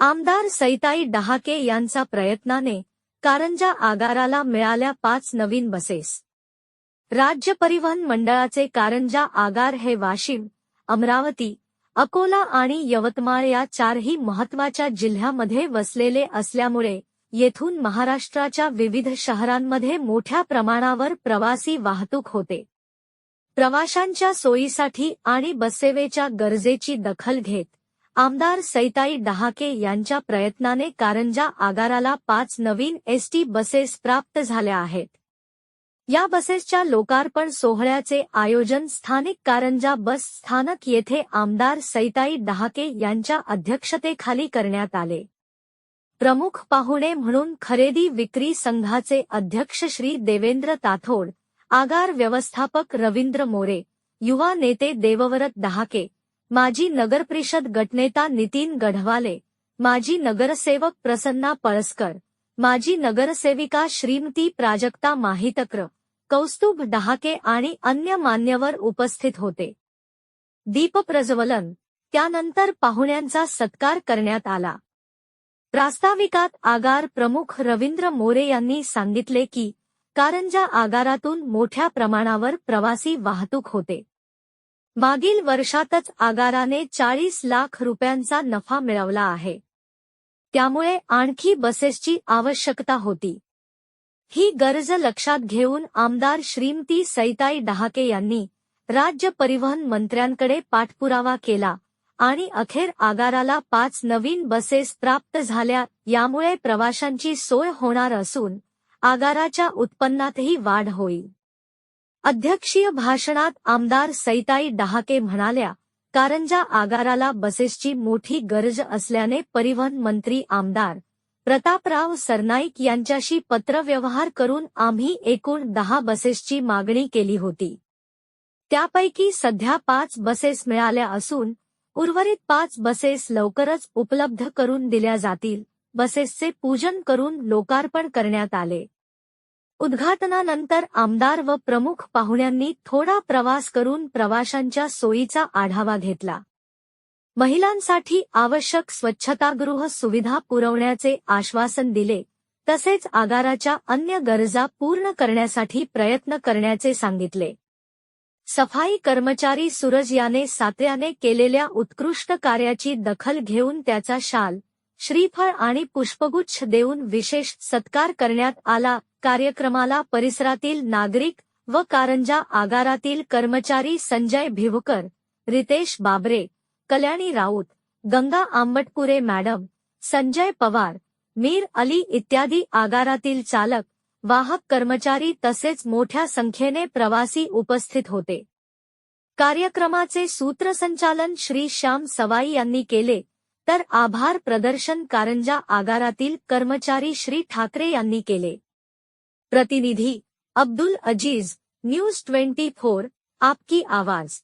आमदार सईताई डहाके यांचा प्रयत्नाने कारंजा आगाराला मिळाल्या पाच नवीन बसेस. राज्य परिवहन मंडळाचे कारंजा आगार हे वाशिम अमरावती अकोला आणि यवतमाळ या चारही महत्त्वाच्या जिल्ह्यामध्ये वसलेले असल्यामुळे येथून महाराष्ट्राच्या विविध शहरांमध्ये मोठ्या प्रमाणावर प्रवासी वाहतूक होते. प्रवाशांच्या सोयीसाठी आणि बससेवेच्या गरजेची दखल घेत आमदार सैताई डहाके यांच्या प्रयत्नाने कारंजा आगाराला पाच नवीन एसटी बसेस प्राप्त झाल्या आहेत. या बसेसच्या लोकार्पण सोहळ्याचे आयोजन स्थानिक कारंजा बस स्थानक येथे आमदार सैताई डहाके यांच्या अध्यक्षतेखाली करण्यात आले. प्रमुख पाहुणे म्हणून खरेदी विक्री संघाचे अध्यक्ष श्री देवेंद्र ताथोड आगार व्यवस्थापक रवींद्र मोरे युवा नेते देवव्रत डहाके माजी नगरपरिषद गटनेता नितीन गढवाले माजी नगरसेवक प्रसन्ना पळसकर माजी नगरसेविका श्रीमती प्राजक्ता माहितक्र कौस्तुभ डहाके आणि अन्य मान्यवर उपस्थित होते. दीप प्रज्वलन त्यानंतर पाहुण्यांचा सत्कार करण्यात आला. प्रास्ताविकात आगार प्रमुख रवींद्र मोरे यांनी सांगितले की कारंजा आगारातून मोठ्या प्रमाणावर प्रवासी वाहतूक होते. मागील वर्षातच आगाराने चाळीस लाख रुपयांचा नफा मिळवला आहे. त्यामुळे आणखी बसेसची आवश्यकता होती. ही गरज लक्षात घेऊन आमदार श्रीमती सैताई डहाके यांनी राज्य परिवहन मंत्र्यांकडे पाठपुरावा केला आणि अखेर आगाराला पाच नवीन बसेस प्राप्त झाल्या. यामुळे प्रवाशांची सोय होणार असून आगाराच्या उत्पन्नातही वाढ होईल. अध्यक्षीय भाषणात आमदार सैताई डहाके म्हणाल्या कारंजा आगाराला बसेसची मोठी गरज असल्याने परिवहन मंत्री आमदार प्रतापराव सरनाईक यांच्याशी पत्रव्यवहार करून आम्ही एकूण दहा बसेसची मागणी केली होती. त्यापैकी सध्या पाच बसेस मिळाल्या असून उर्वरित पाच बसेस लवकरच उपलब्ध करून दिल्या जातील बसेसचे पूजन करून लोकार्पण करण्यात आले. उद्घाटनानंतर आमदार व प्रमुख पाहुण्यांनी थोडा प्रवास करून प्रवाशांच्या सोयीचा आढावा घेतला. महिलांसाठी आवश्यक स्वच्छतागृह सुविधा पुरवण्याचे आश्वासन दिले तसेच आगाराच्या अन्य गरजा पूर्ण करण्यासाठी प्रयत्न करण्याचे सांगितले. सफाई कर्मचारी सूरज याने सात्र्याने केलेल्या उत्कृष्ट कार्याची दखल घेऊन त्याचा शाल श्रीफळ आणि पुष्पगुच्छ देऊन विशेष सत्कार करण्यात आला. कार्यक्रमाला परिसरातील नागरिक व कारंजा आगारातील कर्मचारी संजय भिवकर रितेश बाबरे कल्याणी राऊत गंगा आंबटपुरे मॅडम संजय पवार मीर अली इत्यादी आगारातील चालक वाहक कर्मचारी तसेच मोठ्या संख्येने प्रवासी उपस्थित होते. कार्यक्रमाचे सूत्रसंचालन श्री श्याम सवाई यांनी केले. तर आभार प्रदर्शन कारंजा आगारातील कर्मचारी श्री ठाकरे यांनी केले. प्रतिनिधी Abdul Aziz news twenty four आपकी आवाज.